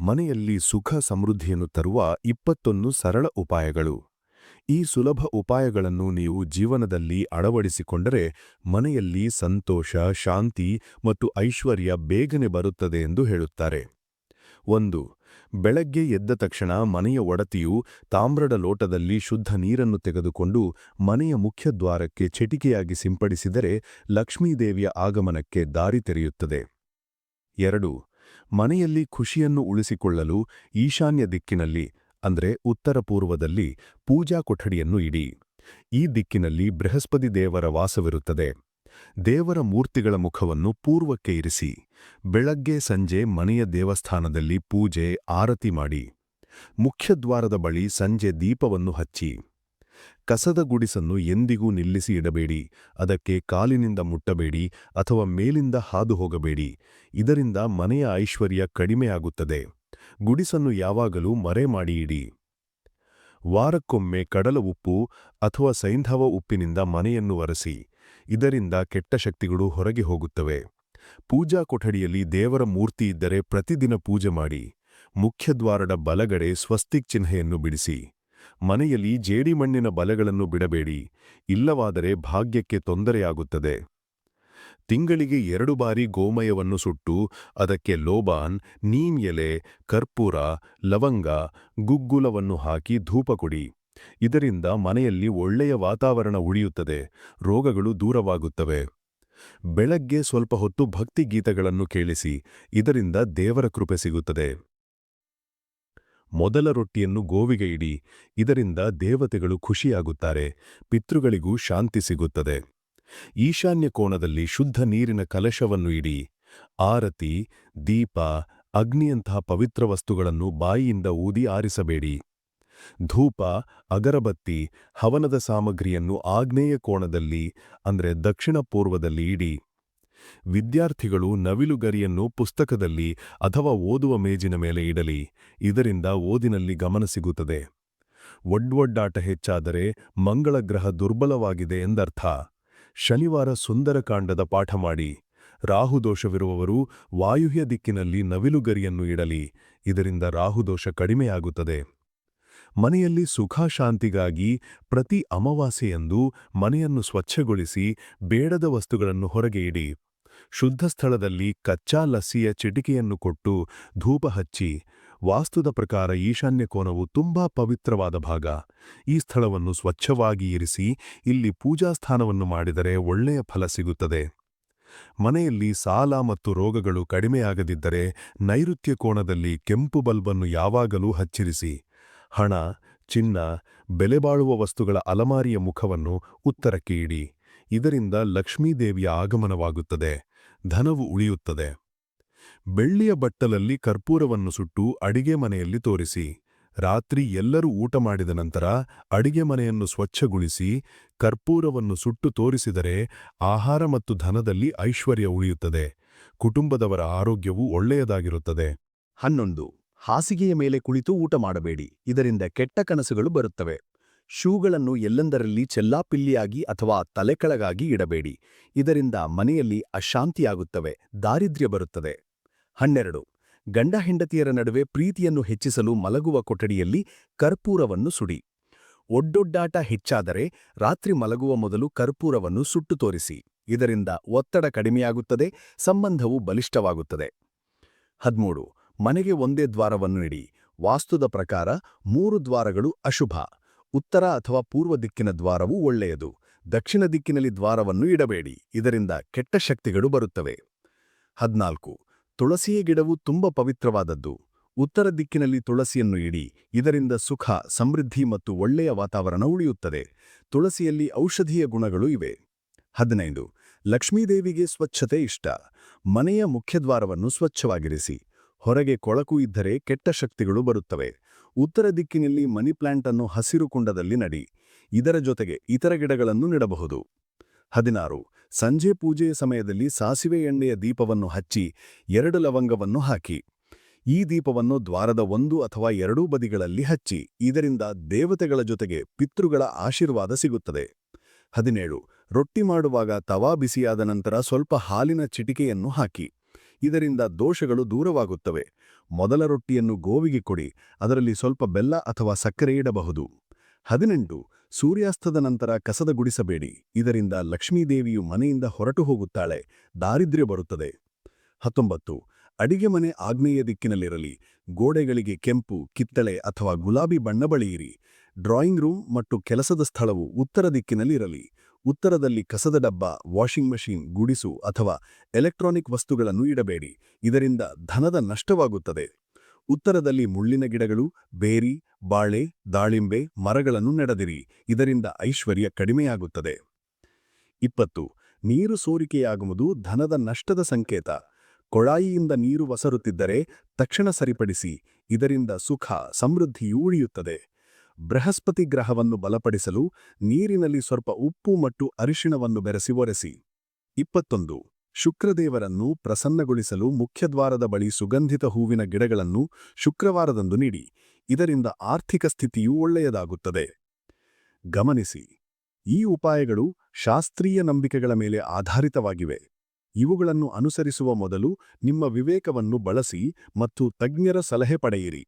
ಮನೆಯಲ್ಲಿ ಸುಖ ಸಮೃದ್ಧಿಯನ್ನು ತರುವ ಇಪ್ಪತ್ತೊಂದು ಸರಳ ಉಪಾಯಗಳು. ಈ ಸುಲಭ ಉಪಾಯಗಳನ್ನು ನೀವು ಜೀವನದಲ್ಲಿ ಅಳವಡಿಸಿಕೊಂಡರೆ ಮನೆಯಲ್ಲಿ ಸಂತೋಷ, ಶಾಂತಿ ಮತ್ತು ಐಶ್ವರ್ಯ ಬೇಗನೆ ಬರುತ್ತದೆ ಎಂದು ಹೇಳುತ್ತಾರೆ. ಒಂದು, ಬೆಳಗ್ಗೆ ಎದ್ದ ತಕ್ಷಣ ಮನೆಯ ಒಡತಿಯು ತಾಮ್ರದ ಲೋಟದಲ್ಲಿ ಶುದ್ಧ ನೀರನ್ನು ತೆಗೆದುಕೊಂಡು ಮನೆಯ ಮುಖ್ಯ ದ್ವಾರಕ್ಕೆ ಚಿಟಿಕೆಯಾಗಿ ಸಿಂಪಡಿಸಿದರೆ ಲಕ್ಷ್ಮೀದೇವಿಯ ಆಗಮನಕ್ಕೆ ದಾರಿ ತೆರೆಯುತ್ತದೆ. ಎರಡು ಮನೆಯಲ್ಲಿ ಖುಷಿಯನ್ನು ಉಳಿಸಿಕೊಳ್ಳಲು ಈಶಾನ್ಯ ದಿಕ್ಕಿನಲ್ಲಿ, ಅಂದ್ರೆ ಉತ್ತರ ಪೂರ್ವದಲ್ಲಿ, ಪೂಜಾ ಕೊಠಡಿಯನ್ನು ಇಡಿ. ಈ ದಿಕ್ಕಿನಲ್ಲಿ ಬೃಹಸ್ಪತಿ ದೇವರ ವಾಸವಿರುತ್ತದೆ. ದೇವರ ಮೂರ್ತಿಗಳ ಮುಖವನ್ನು ಪೂರ್ವಕ್ಕೆ ಇರಿಸಿ. ಬೆಳಗ್ಗೆ, ಸಂಜೆ ಮನೆಯ ದೇವಸ್ಥಾನದಲ್ಲಿ ಪೂಜೆ, ಆರತಿ ಮಾಡಿ. ಮುಖ್ಯದ್ವಾರದ ಬಳಿ ಸಂಜೆ ದೀಪವನ್ನು ಹಚ್ಚಿ. ಕಸದ ಗುಡಿಸನ್ನು ಎಂದಿಗೂ ನಿಲ್ಲಿಸಿ ಇಡಬೇಡಿ, ಅದಕ್ಕೆ ಕಾಲಿನಿಂದ ಮುಟ್ಟಬೇಡಿ ಅಥವಾ ಮೇಲಿಂದ ಹಾದು ಹೋಗಬೇಡಿ, ಇದರಿಂದ ಮನೆಯ ಐಶ್ವರ್ಯ ಕಡಿಮೆಯಾಗುತ್ತದೆ. ಗುಡಿಸನ್ನು ಯಾವಾಗಲೂ ಮರೆ ಮಾಡಿ ಇಡಿ ವಾರಕ್ಕೊಮ್ಮೆ ಕಡಲ ಉಪ್ಪು ಅಥವಾ ಸೈಂಧವ ಉಪ್ಪಿನಿಂದ ಮನೆಯನ್ನು ಒರೆಸಿ, ಇದರಿಂದ ಕೆಟ್ಟ ಶಕ್ತಿಗಳು ಹೊರಗೆ ಹೋಗುತ್ತವೆ. ಪೂಜಾ ಕೊಠಡಿಯಲ್ಲಿ ದೇವರ ಮೂರ್ತಿ ಇದ್ದರೆ ಪ್ರತಿದಿನ ಪೂಜೆ ಮಾಡಿ, ಮುಖ್ಯದ್ವಾರದ ಬಲಗಡೆ ಸ್ವಸ್ತಿಕ್ ಚಿಹ್ನೆಯನ್ನು ಬಿಡಿಸಿ. ಮನೆಯಲ್ಲಿ ಜೇಡಿಮಣ್ಣಿನ ಬಲೆಗಳನ್ನು ಬಿಡಬೇಡಿ, ಇಲ್ಲವಾದರೆ ಭಾಗ್ಯಕ್ಕೆ ತೊಂದರೆಯಾಗುತ್ತದೆ. ತಿಂಗಳಿಗೆ ಎರಡು ಬಾರಿ ಗೋಮಯವನ್ನು ಸುಟ್ಟು ಅದಕ್ಕೆ ಲೋಬಾನ್, ನೀಮ್ ಎಲೆ, ಕರ್ಪೂರ, ಲವಂಗ, ಗುಗ್ಗುಲವನ್ನು ಹಾಕಿ ಧೂಪ ಕೊಡಿ. ಇದರಿಂದ ಮನೆಯಲ್ಲಿ ಒಳ್ಳೆಯ ವಾತಾವರಣ ಉಳಿಯುತ್ತದೆ, ರೋಗಗಳು ದೂರವಾಗುತ್ತವೆ. ಬೆಳಗ್ಗೆ ಸ್ವಲ್ಪ ಹೊತ್ತು ಭಕ್ತಿಗೀತಗಳನ್ನು ಕೇಳಿಸಿ, ಇದರಿಂದ ದೇವರ ಕೃಪೆ ಸಿಗುತ್ತದೆ. ಮೊದಲ ರೊಟ್ಟಿಯನ್ನು ಗೋವಿಗೆ ಇಡಿ, ಇದರಿಂದ ದೇವತೆಗಳು ಖುಷಿಯಾಗುತ್ತಾರೆ, ಪಿತೃಗಳಿಗೂ ಶಾಂತಿ ಸಿಗುತ್ತದೆ. ಈಶಾನ್ಯ ಕೋಣದಲ್ಲಿ ಶುದ್ಧ ನೀರಿನ ಕಲಶವನ್ನು ಇಡಿ, ಆರತಿ, ದೀಪ, ಅಗ್ನಿಯಂತಹ ಪವಿತ್ರ ವಸ್ತುಗಳನ್ನು ಬಾಯಿಯಿಂದ ಊದಿ ಆರಿಸಬೇಡಿ. ಧೂಪ, ಅಗರಬತ್ತಿ, ಹವನದ ಸಾಮಗ್ರಿಯನ್ನು ಆಗ್ನೇಯ ಕೋಣದಲ್ಲಿ, ಅಂದ್ರೆ ದಕ್ಷಿಣ ಪೂರ್ವದಲ್ಲಿ ಇಡಿ. ವಿದ್ಯಾರ್ಥಿಗಳು ನವಿಲುಗರಿಯನ್ನು ಪುಸ್ತಕದಲ್ಲಿ ಅಥವಾ ಓದುವ ಮೇಜಿನ ಮೇಲೆ ಇಡಲಿ, ಇದರಿಂದ ಓದಿನಲ್ಲಿ ಗಮನ ಸಿಗುತ್ತದೆ. ಒಡ್ವೊಡ್ಡಾಟ ಹೆಚ್ಚಾದರೆ ಮಂಗಳ ಗ್ರಹ ದುರ್ಬಲವಾಗಿದೆ ಎಂದರ್ಥ. ಶನಿವಾರ ಸುಂದರಕಾಂಡದ ಪಾಠ ಮಾಡಿ, ರಾಹುದೋಷವಿರುವವರು ವಾಯುಹ್ಯ ದಿಕ್ಕಿನಲ್ಲಿ ನವಿಲುಗರಿಯನ್ನು ಇಡಲಿ, ಇದರಿಂದ ರಾಹುದೋಷ ಕಡಿಮೆಯಾಗುತ್ತದೆ. ಮನೆಯಲ್ಲಿ ಸುಖಶಾಂತಿಗಾಗಿ ಪ್ರತಿ ಅಮಾವಾಸ್ಯೆಯಂದು ಮನೆಯನ್ನು ಸ್ವಚ್ಛಗೊಳಿಸಿ ಬೇಡದ ವಸ್ತುಗಳನ್ನು ಹೊರಗೆ ಇಡಿ. ಶುದ್ಧ ಸ್ಥಳದಲ್ಲಿ ಕಚ್ಚಾ ಲಸ್ಸಿಯ ಚಿಟಿಕೆಯನ್ನು ಕೊಟ್ಟು ಧೂಪ ಹಚ್ಚಿ, ವಾಸ್ತುದ ಪ್ರಕಾರ ಈಶಾನ್ಯ ಕೋನವು ತುಂಬಾ ಪವಿತ್ರವಾದ ಭಾಗ. ಈ ಸ್ಥಳವನ್ನು ಸ್ವಚ್ಛವಾಗಿ ಇರಿಸಿ, ಇಲ್ಲಿ ಪೂಜಾಸ್ಥಾನವನ್ನು ಮಾಡಿದರೆ ಒಳ್ಳೆಯ ಫಲ ಸಿಗುತ್ತದೆ. ಮನೆಯಲ್ಲಿ ಸಾಲ ಮತ್ತು ರೋಗಗಳು ಕಡಿಮೆಯಾಗದಿದ್ದರೆ ನೈಋತ್ಯ ಕೋಣದಲ್ಲಿ ಕೆಂಪು ಬಲ್ಬನ್ನು ಯಾವಾಗಲೂ ಹಚ್ಚಿರಿಸಿ. ಹಣ, ಚಿನ್ನ ಬೆಲೆಬಾಳುವ ವಸ್ತುಗಳ ಅಲಮಾರಿಯ ಮುಖವನ್ನು ಉತ್ತರಕ್ಕೆ ಇಡಿ. ಇದರಿಂದ ಲಕ್ಷ್ಮೀದೇವಿಯ ಆಗಮನವಾಗುತ್ತದೆ. ಧನವು ಉಳಿಯುತ್ತದೆ. ಬೆಳ್ಳಿಯ ಬಟ್ಟಲಲ್ಲಿ ಕರ್ಪೂರವನ್ನು ಸುಟ್ಟು ಅಡಿಗೆ ಮನೆಯಲ್ಲಿ ತೋರಿಸಿ. ರಾತ್ರಿ ಎಲ್ಲರೂ ಊಟ ಮಾಡಿದ ನಂತರ ಅಡಿಗೆ ಮನೆಯನ್ನು ಸ್ವಚ್ಛಗೊಳಿಸಿ, ಕರ್ಪೂರವನ್ನು ಸುಟ್ಟು ತೋರಿಸಿದರೆ ಆಹಾರ ಮತ್ತು ಧನದಲ್ಲಿ ಐಶ್ವರ್ಯ ಉಳಿಯುತ್ತದೆ. ಕುಟುಂಬದವರ ಆರೋಗ್ಯವು ಒಳ್ಳೆಯದಾಗಿರುತ್ತದೆ. ಹನ್ನೊಂದು. ಹಾಸಿಗೆಯ ಮೇಲೆ ಕುಳಿತು ಊಟ ಮಾಡಬೇಡಿ. ಇದರಿಂದ ಕೆಟ್ಟ ಕನಸುಗಳು ಬರುತ್ತವೆ. ಶೂಗಳನ್ನು ಎಲ್ಲೆಂದರಲ್ಲಿ ಚೆಲ್ಲಾಪಿಲ್ಲಿಯಾಗಿ ಅಥವಾ ತಲೆಕೆಳಗಾಗಿ ಇಡಬೇಡಿ. ಇದರಿಂದ ಮನೆಯಲ್ಲಿ ಅಶಾಂತಿಯಾಗುತ್ತವೆ, ದಾರಿದ್ರ್ಯ ಬರುತ್ತದೆ. ಹನ್ನೆರಡು, ಗಂಡ ಹೆಂಡತಿಯರ ನಡುವೆ ಪ್ರೀತಿಯನ್ನು ಹೆಚ್ಚಿಸಲು ಮಲಗುವ ಕೊಠಡಿಯಲ್ಲಿ ಕರ್ಪೂರವನ್ನು ಸುಡಿ. ಒಡ್ಡೊಡ್ಡಾಟ ಹೆಚ್ಚಾದರೆ ರಾತ್ರಿ ಮಲಗುವ ಮೊದಲು ಕರ್ಪೂರವನ್ನು ಸುಟ್ಟು ತೋರಿಸಿ. ಇದರಿಂದ ಒತ್ತಡ ಕಡಿಮೆಯಾಗುತ್ತದೆ, ಸಂಬಂಧವು ಬಲಿಷ್ಠವಾಗುತ್ತದೆ. ಹದಿಮೂರು, ಮನೆಗೆ ಒಂದೇ ದ್ವಾರವನ್ನು ಇಡಿ. ವಾಸ್ತುದ ಪ್ರಕಾರ ಮೂರು ದ್ವಾರಗಳು ಅಶುಭ. ಉತ್ತರ ಅಥವಾ ಪೂರ್ವ ದಿಕ್ಕಿನ ದ್ವಾರವು ಒಳ್ಳೆಯದು. ದಕ್ಷಿಣ ದಿಕ್ಕಿನಲ್ಲಿ ದ್ವಾರವನ್ನು ಇಡಬೇಡಿ. ಇದರಿಂದ ಕೆಟ್ಟ ಶಕ್ತಿಗಳು ಬರುತ್ತವೆ. ಹದಿನಾಲ್ಕು. ತುಳಸಿಯ ಗಿಡವು ತುಂಬ ಪವಿತ್ರವಾದದ್ದು. ಉತ್ತರ ದಿಕ್ಕಿನಲ್ಲಿ ತುಳಸಿಯನ್ನು ಇಡಿ. ಇದರಿಂದ ಸುಖ, ಸಮೃದ್ಧಿ ಮತ್ತು ಒಳ್ಳೆಯ ವಾತಾವರಣ ಉಳಿಯುತ್ತದೆ. ತುಳಸಿಯಲ್ಲಿ ಔಷಧೀಯ ಗುಣಗಳು ಇವೆ. ಹದಿನೈದು. ಲಕ್ಷ್ಮೀದೇವಿಗೆ ಸ್ವಚ್ಛತೆ ಇಷ್ಟ. ಮನೆಯ ಮುಖ್ಯದ್ವಾರವನ್ನು ಸ್ವಚ್ಛವಾಗಿರಿಸಿ. ಹೊರಗೆ ಕೊಳಕು ಇದ್ದರೆ ಕೆಟ್ಟ ಶಕ್ತಿಗಳು ಬರುತ್ತವೆ. ಉತ್ತರ ದಿಕ್ಕಿನಲ್ಲಿ ಮನಿ ಪ್ಲಾಂಟ್ ಅನ್ನು ಹಸಿರು ಕುಂಡದಲ್ಲಿ ನಡಿ. ಇದರ ಜೊತೆಗೆ ಇತರ ಗಿಡಗಳನ್ನು ನೆಡಬಹುದು. ಹದಿನಾರು. ಸಂಜೆ ಪೂಜೆಯ ಸಮಯದಲ್ಲಿ ಸಾಸಿವೆ ಎಣ್ಣೆಯ ದೀಪವನ್ನು ಹಚ್ಚಿ, ಎರಡು ಲವಂಗವನ್ನು ಹಾಕಿ. ಈ ದೀಪವನ್ನು ದ್ವಾರದ ಒಂದು ಅಥವಾ ಎರಡೂ ಬದಿಗಳಲ್ಲಿ ಹಚ್ಚಿ, ಇದರಿಂದ ದೇವತೆಗಳ ಜೊತೆಗೆ ಪಿತೃಗಳ ಆಶೀರ್ವಾದ ಸಿಗುತ್ತದೆ. ಹದಿನೇಳು. ರೊಟ್ಟಿ ಮಾಡುವಾಗ ತವಾ ಬಿಸಿಯಾದ ನಂತರ ಸ್ವಲ್ಪ ಹಾಲಿನ ಚಿಟಿಕೆಯನ್ನು ಹಾಕಿ. ಇದರಿಂದ ದೋಷಗಳು ದೂರವಾಗುತ್ತವೆ. ಮೊದಲ ರೊಟ್ಟಿಯನ್ನು ಗೋವಿಗೆ ಕೊಡಿ, ಅದರಲ್ಲಿ ಸ್ವಲ್ಪ ಬೆಲ್ಲ ಅಥವಾ ಸಕ್ಕರೆ ಇಡಬಹುದು. ಹದಿನೆಂಟು, ಸೂರ್ಯಾಸ್ತದ ನಂತರ ಕಸದ ಗುಡಿಸಬೇಡಿ, ಇದರಿಂದ ಲಕ್ಷ್ಮೀದೇವಿಯು ಮನೆಯಿಂದ ಹೊರಟು ಹೋಗುತ್ತಾಳೆ, ದಾರಿದ್ರ್ಯ ಬರುತ್ತದೆ. ಹತ್ತೊಂಬತ್ತು, ಅಡಿಗೆ ಮನೆ ಆಗ್ನೇಯ ದಿಕ್ಕಿನಲ್ಲಿರಲಿ, ಗೋಡೆಗಳಿಗೆ ಕೆಂಪು, ಕಿತ್ತಳೆ ಅಥವಾ ಗುಲಾಬಿ ಬಣ್ಣ ಬಳಿಯಿರಿ, ಡ್ರಾಯಿಂಗ್ ರೂಮ್ ಮತ್ತು ಕೆಲಸದ ಸ್ಥಳವು ಉತ್ತರ ದಿಕ್ಕಿನಲ್ಲಿರಲಿ. ಉತ್ತರದಲ್ಲಿ ಕಸದ ಡಬ್ಬ, ವಾಷಿಂಗ್ ಮಷೀನ್, ಗುಡಿಸು ಅಥವಾ ಎಲೆಕ್ಟ್ರಾನಿಕ್ ವಸ್ತುಗಳನ್ನು ಇಡಬೇಡಿ. ಇದರಿಂದ ಧನದ ನಷ್ಟವಾಗುತ್ತದೆ. ಉತ್ತರದಲ್ಲಿ ಮುಳ್ಳಿನ ಗಿಡಗಳು, ಬೇರಿ, ಬಾಳೆ, ದಾಳಿಂಬೆ, ಮರಗಳನ್ನು ನೆಡದಿರಿ. ಇದರಿಂದ ಐಶ್ವರ್ಯ ಕಡಿಮೆಯಾಗುತ್ತದೆ. ಇಪ್ಪತ್ತು. ನೀರು ಸೋರಿಕೆಯಾಗುವುದು ಧನದ ನಷ್ಟದ ಸಂಕೇತ. ಕೊಳಾಯಿಯಿಂದ ನೀರು ವಸರುತ್ತಿದ್ದರೆ ತಕ್ಷಣ ಸರಿಪಡಿಸಿ. ಇದರಿಂದ ಸುಖ, ಸಮೃದ್ಧಿಯೂ ಉಳಿಯುತ್ತದೆ. ಬೃಹಸ್ಪತಿ ಗ್ರಹವನ್ನು ಬಲಪಡಿಸಲು ನೀರಿನಲ್ಲಿ ಸ್ವಲ್ಪ ಉಪ್ಪು ಮತ್ತು ಅರಿಶಿಣವನ್ನು ಬೆರೆಸಿ ಒರೆಸಿ. ಇಪ್ಪತ್ತೊಂದು. ಶುಕ್ರದೇವರನ್ನು ಪ್ರಸನ್ನಗೊಳಿಸಲು ಮುಖ್ಯದ್ವಾರದ ಬಳಿ ಸುಗಂಧಿತ ಹೂವಿನ ಗಿಡಗಳನ್ನು ಶುಕ್ರವಾರದಂದು ನೀಡಿ. ಇದರಿಂದ ಆರ್ಥಿಕ ಸ್ಥಿತಿಯೂ ಒಳ್ಳೆಯದಾಗುತ್ತದೆ. ಗಮನಿಸಿ. ಈ ಉಪಾಯಗಳು ಶಾಸ್ತ್ರೀಯ ನಂಬಿಕೆಗಳ ಮೇಲೆ ಆಧಾರಿತವಾಗಿವೆ. ಇವುಗಳನ್ನು ಅನುಸರಿಸುವ ಮೊದಲು ನಿಮ್ಮ ವಿವೇಕವನ್ನು ಬಳಸಿ ಮತ್ತು ತಜ್ಞರ ಸಲಹೆ ಪಡೆಯಿರಿ.